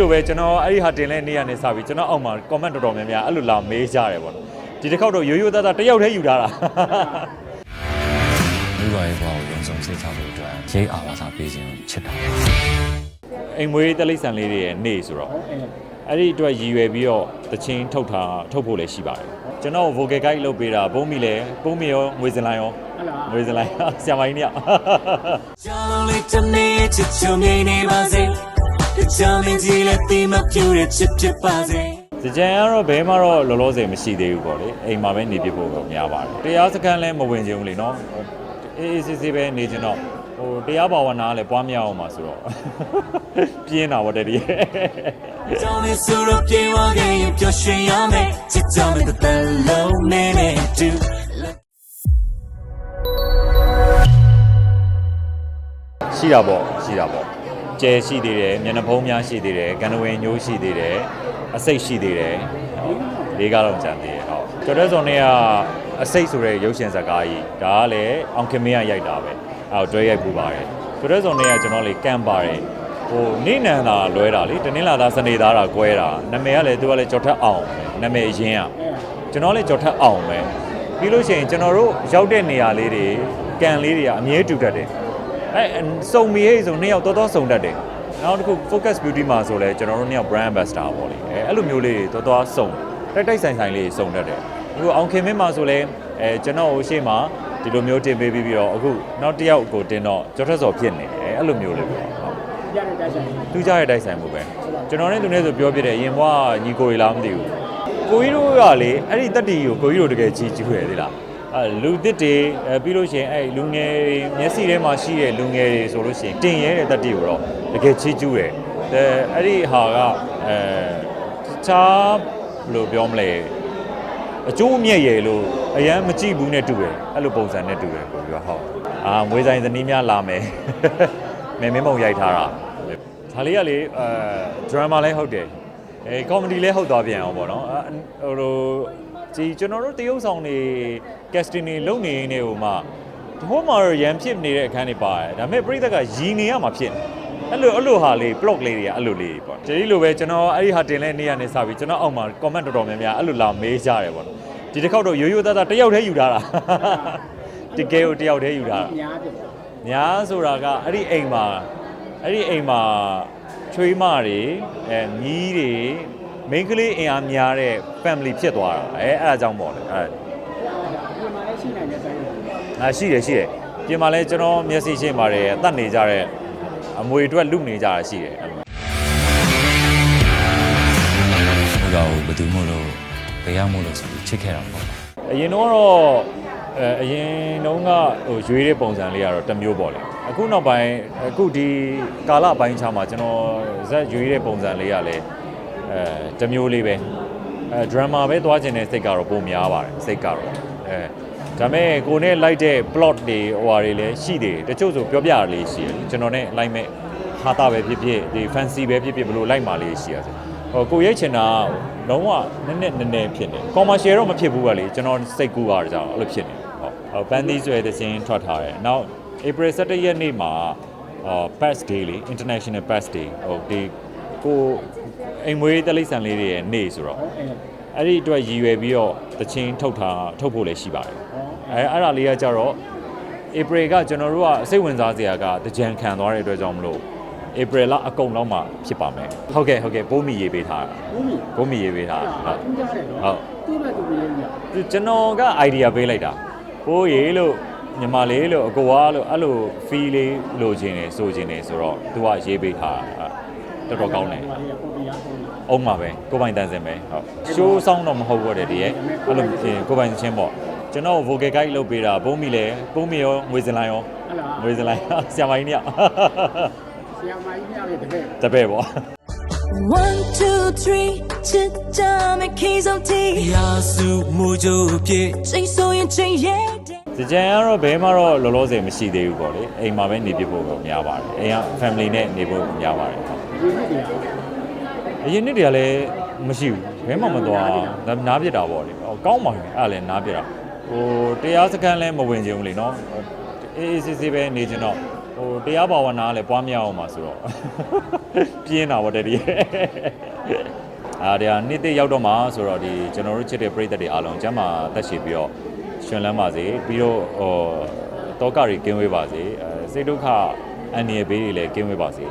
လိုပဲကျွန်တော်အဲ့ဒီဟာတင်တဲ့နေ့ကနေစပြီးကျွန်တော်အောက်မှာ comment တော်တော်များများအဲ့လိုလာမေးကြတယ်ပေါ့နော်ဒီတစ်ခေါက်တော့ရိုးရိုးသားသားတစ်ယောက်တည်းယူထားတာမိဘရဲ့ဘဝကိုရုံဆုံးစိတ်ချဖို့အတွက်ရိတ်အာဝါစာပေးခြင်းချစ်တာအိမ်မွေးတလိษံလေးတွေရဲ့နေ့ဆိုတော့အဲ့ဒီအတွက်ရည်ရွယ်ပြီးတော့တချင်းထုတ်တာထုတ်ဖို့လည်းရှိပါတယ်ကျွန်တော် vocal guide လုပ်ပေးတာဘုံမီလည်းဘုံမီရောငွေစင်လိုင်းရောငွေစင်လိုင်းဆရာမကြီးနှစ်ယောက်ကြောင်လေးတနေ့ချစ်ချုံနေနေပါစေ ကြောင်လေးကြီးလက်သေးမပြူတဲ့ချစ်ဖြစ်ပါစေစကြံကတော့ဘဲမှာတော့လောလောဆယ်မရှိသေးဘူးပေါ့လေအိမ်မှာပဲနေပြဖို့တော့များပါတယ်တရားစခန်းလည်းမဝင်ချင်ဘူးလေနော်အေးအေးဆေးဆေးပဲနေချင်တော့ဟိုတရားဘာဝနာလည်းပွားများအောင်ပါဆိုတော့ပြင်းတာပေါ့တည်းကြောင်လေးဆိုတော့ပြေဝခဲ့ရင်ပျော်ရွှင်ရမယ်ချစ်ကြောင်လေးတစ်သက်လုံးနဲ့နဲ့တူရှိတာပေါ့ရှိတာပေါ့ ကျဲရှိသေးတယ်မျက်နှာဖုံးများရှိသေးတယ်ကန်နဝင်ညိုးရှိသေးတယ်အစိတ်ရှိသေးတယ်ဟုတ်လေးကားတော့ကြံသေးတယ်ဟုတ်ကျော်တဲ့စုံနဲ့ကအစိတ်ဆိုတဲ့ရုပ်ရှင်ဇာတ်ကားကြီးဒါကလည်းအောင်ခင်မင်းကရိုက်တာပဲအဲတော့တွဲရိုက်ပူပါတယ်ကျော်တဲ့စုံနဲ့ကကျွန်တော်လေကန့်ပါတယ်ဟိုနေနန်သာလွဲတာလေတနင်္လာသားစနေသားတာကွဲတာနာမည်ကလည်းသူကလည်းကြော်ထက်အောင်ပဲနာမည်အရင်ကကျွန်တော်လည်းကြော်ထက်အောင်ပဲပြီးလို့ရှိရင်ကျွန်တော်တို့ရောက်တဲ့နေရာလေးတွေကန်လေးတွေကအမြဲတူတတ်တယ် အဲစုံမီရေးဆိုနှစ်ယောက်တော်တော်စုံတတ်တယ်နောက်တစ်ခု focus beauty မှာဆိုလဲကျွန်တော်တို့နှစ်ယောက် brand ambassador ပေါ့လေအဲအဲ့လိုမျိုးလေးတွေတော်တော်စုံတိုက်တိုက်ဆိုင်ဆိုင်လေးစုံတတ်တယ်အခုအောင်ခင်မင်းမှာဆိုလဲအဲကျွန်တော်ဟိုရှေ့မှာဒီလိုမျိုးတင်ပေးပြီးပြီးတော့အခုနောက်တစ်ယောက်ကိုတင်တော့ကျော်ထက်စော်ဖြစ်နေတယ်အဲ့လိုမျိုးလေးပေါ့ဟုတ်ရတဲ့တိုက်ဆိုင်သူကြရဲ့တိုက်ဆိုင်မှုပဲကျွန်တော်နဲ့သူနဲ့ဆိုပြောပြတယ်ရင်ဘွားညီကိုရီလားမသိဘူးကိုကြီးတို့ကလေအဲ့ဒီတက်တီကိုကိုကြီးတို့တကယ်ကြီးကျူးရသေးလားအဲ လူသစ်တွေအဲပြီးလို့ရှိရင်အဲ့လူငယ်တွေမျက်စိထဲမှာရှိတဲ့လူငယ်တွေဆိုလို့ရှိရင်တင်ရဲတဲ့တက်တီကိုတော့တကယ်ကြီးကျူးတယ်အဲအဲ့ဒီဟာကအဲတခြားဘယ်လိုပြောမလဲအကျိုးအမြတ်ရယ်လို့အရန်မကြည့်ဘူးနဲ့တူတယ်အဲ့လိုပုံစံနဲ့တူတယ်ကိုပြောဟုတ်အာမွေးဆိုင်သနီးများလာမယ်မယ်မင်းမုံရိုက်ထားတာဒါလေးကလေအဲဒရမာလည်းဟုတ်တယ်အဲကောမဒီလည်းဟုတ်သွားပြန်အောင်ပေါ့နော်အဲဟို ဒီကျွန်တော်တို့တရုပ်ဆောင်တွေကက်စတင်တွေလုံနေနေဟိုမှာဟိုမှာတော့ရန်ဖြစ်နေတဲ့အခန်းတွေပါတယ်ဒါပေမဲ့ပြိသက်ကရီနေရမှာဖြစ်နေအဲ့လိုအဲ့လိုဟာလေး block လေးတွေကအဲ့လိုလေးပေါ့ဒီလိုပဲကျွန်တော်အဲ့ဒီဟာတင်တဲ့နေ့ကနေစပြီးကျွန်တော်အောက်မှာ comment တော်တော်များများအဲ့လိုလာမေးကြတယ်ပေါ့နော်ဒီတစ်ခေါက်တော့ရိုးရိုးသားသားတစ်ယောက်တည်းယူထားတာတကယ်ကိုတစ်ယောက်တည်းယူထားတာများတယ်ညာဆိုတာကအဲ့ဒီအိမ်မှာအဲ့ဒီအိမ်မှာချွေးမတွေအဲမြီးတွေ မိန်းကလေးအင်အားများတဲ့ family ဖြစ်သွားတာအဲအဲ့ဒါကြောင့်ပေါ့လေအဲဒီမှာလည်းရှိနိုင်တဲ့ဆိုင်တွေအာရှိတယ်ရှိတယ်ပြင်မှာလဲကျွန်တော်မျက်စိရှင်းပါတယ်တတ်နေကြတဲ့အမွေအတွက်လူနေကြတာရှိတယ်အဲ့လိုမိဘကိုဘယ်သူမို့လို့ဘယ်ရောက်မို့လို့ဆိုပြီးချစ်ခဲ့တာပေါ့အရင်တော့တော့အဲအရင်တုန်းကဟိုရွေးတဲ့ပုံစံလေးကတော့တစ်မျိုးပေါ့လေအခုနောက်ပိုင်းအခုဒီကာလပိုင်းခြားမှာကျွန်တော်ဇက်ရွေးတဲ့ပုံစံလေးကလည်း အဲတစ်မျိုးလေးပဲအဲဒရမာပဲသွားခြင်းတဲ့စိတ်ကတော့ပုံများပါတယ်စိတ်ကတော့အဲဒါပေမဲ့ကိုနဲ့လိုက်တဲ့ plot တွေဟိုဟာတွေလည်းရှိသေးတယ်တချို့ဆိုပြောပြရလေးရှိတယ်ကျွန်တော်နဲ့လိုက်မဲ့ဟာတာပဲဖြစ်ဖြစ်ဒီ fancy ပဲဖြစ်ဖြစ်ဘလို့လိုက်မှလေးရှိရတယ်ဟိုကိုရိတ်ချင်တာလုံးဝနည်းနည်းနည်းနည်းဖြစ်နေ commercial တော့မဖြစ်ဘူးကလေကျွန်တော်စိတ်ကူးရကြအောင်အဲ့လိုဖြစ်နေဟုတ်ဟိုပန်းသီးဆွဲတဲ့စင်းထွက်ထားတယ်နောက် April 17ရက်နေ့မှာအာ Pass Day လေ International Pass Day ဟိုဒီကို အိမ်မွေးတလိษံလေးတွေရဲ့နေ့ဆိုတော့အဲအဲ့ဒီအတွက်ရည်ရွယ်ပြီးတော့တချင်းထုတ်တာထုတ်ဖို့လည်းရှိပါတယ်အဲအဲ့ဒါလေးကကြတော့ April ကကျွန်တော်တို့ကစိတ်ဝင်စားစရာကတကြံခံသွားတဲ့အတွက်ကြောင့်မလို့ April လအကုန်လောက်မှဖြစ်ပါမယ်ဟုတ်ကဲ့ဟုတ်ကဲ့ပိုးမီရေးပေးထားတာဘူးမီပိုးမီရေးပေးထားတာဟုတ်သူကြားတယ်နော်ဟုတ်သူ့ဘက်သူရေးရသူကျွန်တော်က idea ပေးလိုက်တာပိုးရေးလို့ညီမလေးလို့အကိုကလို့အဲ့လို feel လေးလိုချင်နေဆိုချင်နေဆိုတော့သူကရေးပေးထားတာအဲ့ တော်တော်ကောင်းတယ်ဟိုကပုံပြရပုံအောင်ပါပဲကိုယ်ပိုင်တန်စင်ပဲဟုတ်ရှိုးဆောင်တော့မဟုတ်ဘူးတဲ့ဒီရဲ့အဲ့လိုကိုယ်ပိုင်ချင်းပေါ့ကျွန်တော် vocal guide လုပ်ပေးတာဘုံမီလဲဘုံမီရောငွေစင်လိုင်းရောဟုတ်လားငွေစင်လိုင်းဆရာမကြီးနှစ်ယောက်ဆရာမကြီးများရဲ့တပည့်တပည့်ပေါ့ One, two, three, ချစ်ကြမယ်ခီးဆုံးတီရာစုမူကြိုပြည့်ချိန်ဆိုရင်ချိန်ရဲ့တဲ့စကြံကတော့ဘဲမှာတော့လောလောဆယ်မရှိသေးဘူးပေါ့လေအိမ်မှာပဲနေပြဖို့ပဲများပါတယ်အိမ်က family နဲ့နေဖို့များပါတယ်ဟုတ်ဒီနှစ်တည်း အရင်နှစ်တည်းကလည်းမရှိဘူးဘဲမှမသွားဒါနားပြစ်တာပေါ့လေဟောကောင်းပါတယ်အဲ့ဒါလည်းနားပြစ်တာဟိုတရားစခန်းလည်းမဝင်ချင်ဘူးလေနော်အေးအေးဆေးဆေးပဲနေချင်တော့ဟိုတရားဘာဝနာကလည်းပွားများအောင်ပါဆိုတော့ပြင်းတာဗောတည်းအားတရားနေ့တစ်ရောက်တော့မှဆိုတော့ဒီကျွန်တော်တို့ချစ်တဲ့ပရိသတ်တွေအားလုံးကျမ်းမာသက်ရှိပြီးတော့ရှင်လန်းပါစေပြီးတော့ဟိုတောကတွေကင်းဝေးပါစေအဲစိတ်ဒုက္ခအန္တရာယ်ဘေးတွေလည်းကင်းဝေးပါစေ